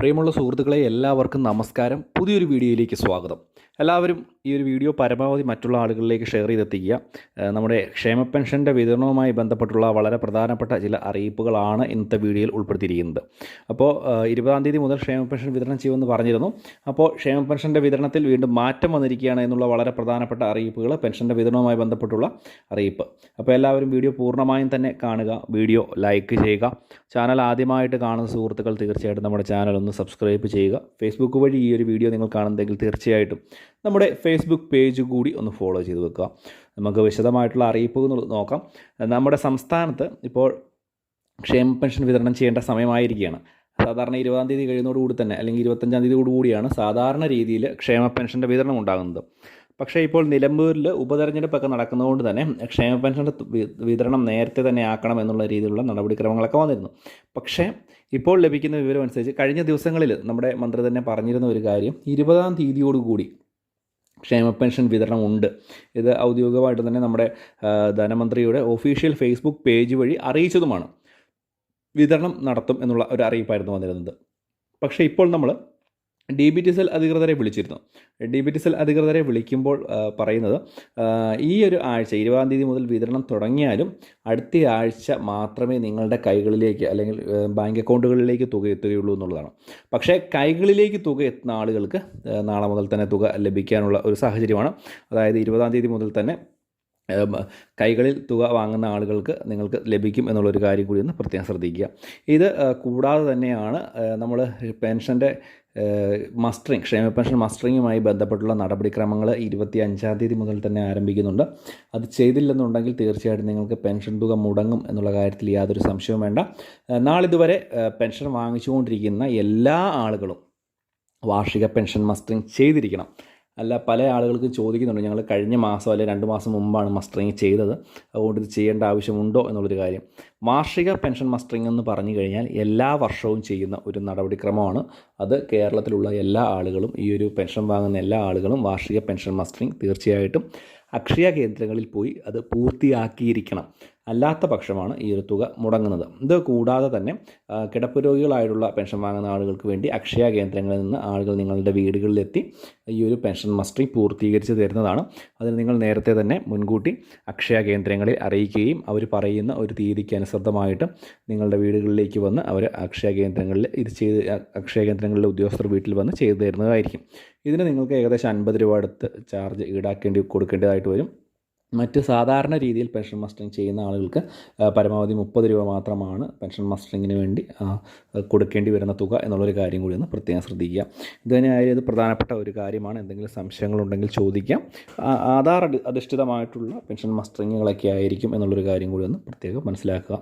പ്രിയമുള്ള സുഹൃത്തുക്കളെ എല്ലാവർക്കും നമസ്കാരം. പുതിയൊരു വീഡിയോയിലേക്ക് സ്വാഗതം. എല്ലാവരും ഈ ഒരു വീഡിയോ പരമാവധി മറ്റുള്ള ആളുകളിലേക്ക് ഷെയർ ചെയ്തെത്തിക്കുക. നമ്മുടെ ക്ഷേമ പെൻഷന്റെ വിതരണവുമായി ബന്ധപ്പെട്ടുള്ള വളരെ പ്രധാനപ്പെട്ട ചില അറിയിപ്പുകളാണ് ഇന്നത്തെ വീഡിയോയിൽ ഉൾപ്പെടുത്തിയിരിക്കുന്നത്. അപ്പോൾ ഇരുപതാം തീയതി മുതൽ ക്ഷേമ പെൻഷൻ വിതരണം ചെയ്യുമെന്ന് പറഞ്ഞിരുന്നു. അപ്പോൾ ക്ഷേമ പെൻഷന്റെ വിതരണത്തിൽ വീണ്ടും മാറ്റം വന്നിരിക്കുകയാണ് എന്നുള്ള വളരെ പ്രധാനപ്പെട്ട അറിയിപ്പുകൾ പെൻഷന്റെ വിതരണവുമായി ബന്ധപ്പെട്ടുള്ള അറിയിപ്പ്. അപ്പോൾ എല്ലാവരും വീഡിയോ പൂർണമായും തന്നെ കാണുക. വീഡിയോ ലൈക്ക് ചെയ്യുക. ചാനൽ ആദ്യമായിട്ട് കാണുന്ന സുഹൃത്തുക്കൾ തീർച്ചയായിട്ടും നമ്മുടെ ചാനൽ ഒന്ന് സബ്സ്ക്രൈബ് ചെയ്യുക. ഫേസ്ബുക്ക് വഴി ഈ ഒരു വീഡിയോ നിങ്ങൾ കാണുന്നെങ്കിൽ തീർച്ചയായിട്ടും നമ്മുടെ ഫേസ്ബുക്ക് പേജ് കൂടി ഒന്ന് ഫോളോ ചെയ്ത് വെക്കുക. നമുക്ക് വിശദമായിട്ടുള്ള അറിയിപ്പുകൾ നോക്കാം. നമ്മുടെ സംസ്ഥാനത്ത് ഇപ്പോൾ ക്ഷേമ പെൻഷൻ വിതരണം ചെയ്യേണ്ട സമയമായിരിക്കുകയാണ്. സാധാരണ ഇരുപതാം തീയതി കഴിയുന്നതോടുകൂടി തന്നെ അല്ലെങ്കിൽ ഇരുപത്തഞ്ചാം തീയതിയോടുകൂടിയാണ് കൂടിയാണ് സാധാരണ രീതിയിൽ ക്ഷേമ പെൻഷന്റെ വിതരണം ഉണ്ടാകുന്നത്. പക്ഷേ ഇപ്പോൾ നിലമ്പൂരിൽ ഉപതെരഞ്ഞെടുപ്പൊക്കെ നടക്കുന്നതുകൊണ്ട് തന്നെ ക്ഷേമ പെൻഷന്റെ വിതരണം നേരത്തെ തന്നെ ആക്കണം എന്നുള്ള രീതിയിലുള്ള നടപടിക്രമങ്ങളൊക്കെ വന്നിരുന്നു. പക്ഷേ ഇപ്പോൾ ലഭിക്കുന്ന വിവരം അനുസരിച്ച് കഴിഞ്ഞ ദിവസങ്ങളിൽ നമ്മുടെ മന്ത്രി തന്നെ പറഞ്ഞിരുന്ന ഒരു കാര്യം ഇരുപതാം തീയതിയോടുകൂടി ക്ഷേമ പെൻഷൻ വിതരണം ഉണ്ട്. ഇത് ഔദ്യോഗികമായിട്ട് തന്നെ നമ്മുടെ ധനമന്ത്രിയുടെ ഒഫീഷ്യൽ ഫേസ്ബുക്ക് പേജ് വഴി അറിയിച്ചതുമാണ്. വിതരണം നടത്തും എന്നുള്ള ഒരു അറിയിപ്പായിരുന്നു വന്നിരുന്നത്. പക്ഷേ ഇപ്പോൾ നമ്മൾ ഡി ബി ടി സെൽ അധികൃതരെ വിളിച്ചിരുന്നു. ഡി ബി ടി സെൽ അധികൃതരെ വിളിക്കുമ്പോൾ പറയുന്നത് ഈ ഒരു ആഴ്ച ഇരുപതാം തീയതി മുതൽ വിതരണം തുടങ്ങിയാലും അടുത്ത ആഴ്ച മാത്രമേ നിങ്ങളുടെ കൈകളിലേക്ക് അല്ലെങ്കിൽ ബാങ്ക് അക്കൗണ്ടുകളിലേക്ക് തുക എത്തുകയുള്ളൂ എന്നുള്ളതാണ്. പക്ഷേ കൈകളിലേക്ക് തുക എത്തുന്ന ആളുകൾക്ക് നാളെ മുതൽ തന്നെ തുക ലഭിക്കാനുള്ള ഒരു സാഹചര്യമാണ്. അതായത് ഇരുപതാം തീയതി മുതൽ തന്നെ കൈകളിൽ തുക വാങ്ങുന്ന ആളുകൾക്ക് നിങ്ങൾക്ക് ലഭിക്കും എന്നുള്ളൊരു കാര്യം കൂടി ഒന്ന് പ്രത്യേകം ശ്രദ്ധിക്കുക. ഇത് കൂടാതെ തന്നെയാണ് നമ്മൾ പെൻഷന്റെ മസ്റ്ററിങ് ക്ഷേമ പെൻഷൻ മസ്റ്ററിങ്ങുമായി ബന്ധപ്പെട്ടുള്ള നടപടിക്രമങ്ങൾ ഇരുപത്തി അഞ്ചാം തീയതി മുതൽ തന്നെ ആരംഭിക്കുന്നുണ്ട്. അത് ചെയ്തില്ലെന്നുണ്ടെങ്കിൽ തീർച്ചയായിട്ടും നിങ്ങൾക്ക് പെൻഷൻ തുക മുടങ്ങും എന്നുള്ള കാര്യത്തിൽ യാതൊരു സംശയവും വേണ്ട. നാളിതുവരെ പെൻഷൻ വാങ്ങിച്ചുകൊണ്ടിരിക്കുന്ന എല്ലാ ആളുകളും വാർഷിക പെൻഷൻ മസ്റ്ററിങ് ചെയ്തിരിക്കണം. അല്ല പല ആളുകൾക്കും ചോദിക്കുന്നുണ്ട്. ഞങ്ങൾ കഴിഞ്ഞ മാസം അല്ലെങ്കിൽ രണ്ട് മാസം മുമ്പാണ് മസ്റ്ററിങ് ചെയ്തത്. അതുകൊണ്ട് ഇത് ചെയ്യേണ്ട ആവശ്യമുണ്ടോ എന്നുള്ളൊരു കാര്യം. വാർഷിക പെൻഷൻ മസ്റ്ററിങ് എന്ന് പറഞ്ഞു കഴിഞ്ഞാൽ എല്ലാ വർഷവും ചെയ്യുന്ന ഒരു നടപടിക്രമമാണ്. അത് കേരളത്തിലുള്ള എല്ലാ ആളുകളും ഈ ഒരു പെൻഷൻ വാങ്ങുന്ന എല്ലാ ആളുകളും വാർഷിക പെൻഷൻ മസ്റ്ററിങ് തീർച്ചയായിട്ടും അക്ഷയ കേന്ദ്രങ്ങളിൽ പോയി അത് പൂർത്തിയാക്കിയിരിക്കണം. അല്ലാത്ത പക്ഷമാണ് ഈ ഒരു തുക മുടങ്ങുന്നത്. ഇത് കൂടാതെ തന്നെ കിടപ്പ് രോഗികളായിട്ടുള്ള പെൻഷൻ വാങ്ങുന്ന ആളുകൾക്ക് വേണ്ടി അക്ഷയ കേന്ദ്രങ്ങളിൽ നിന്ന് ആളുകൾ നിങ്ങളുടെ വീടുകളിലെത്തി ഈ ഒരു പെൻഷൻ മസ്റ്ററി പൂർത്തീകരിച്ച് തരുന്നതാണ്. അതിന് നിങ്ങൾ നേരത്തെ തന്നെ മുൻകൂട്ടി അക്ഷയ കേന്ദ്രങ്ങളിൽ അറിയിക്കുകയും അവർ പറയുന്ന ഒരു തീയതിക്ക് അനുസൃതമായിട്ട് നിങ്ങളുടെ വീടുകളിലേക്ക് വന്ന് അവർ അക്ഷയ കേന്ദ്രങ്ങളിൽ ഇത് ചെയ്ത് അക്ഷയ കേന്ദ്രങ്ങളിലെ ഉദ്യോഗസ്ഥർ വീട്ടിൽ വന്ന് ചെയ്തു തരുന്നതായിരിക്കും. ഇതിന് നിങ്ങൾക്ക് ഏകദേശം അൻപത് രൂപ അടുത്ത് ചാർജ് ഈടാക്കേണ്ടി കൊടുക്കേണ്ടതായിട്ട് വരും. മറ്റ് സാധാരണ രീതിയിൽ പെൻഷൻ മസ്റ്ററിങ് ചെയ്യുന്ന ആളുകൾക്ക് പരമാവധി മുപ്പത് രൂപ മാത്രമാണ് പെൻഷൻ മസ്റ്ററിങ്ങിന് വേണ്ടി കൊടുക്കേണ്ടി വരുന്ന തുക എന്നുള്ളൊരു കാര്യം കൂടി ഒന്ന് പ്രത്യേകം ശ്രദ്ധിക്കുക. ഇത് തന്നെയായാലും ഇത് പ്രധാനപ്പെട്ട ഒരു കാര്യമാണ്. എന്തെങ്കിലും സംശയങ്ങളുണ്ടെങ്കിൽ ചോദിക്കാം. ആധാർ അധിഷ്ഠിതമായിട്ടുള്ള പെൻഷൻ മസ്റ്ററിങ്ങുകളൊക്കെ ആയിരിക്കും എന്നുള്ളൊരു കാര്യം കൂടി ഒന്ന് പ്രത്യേകം മനസ്സിലാക്കുക.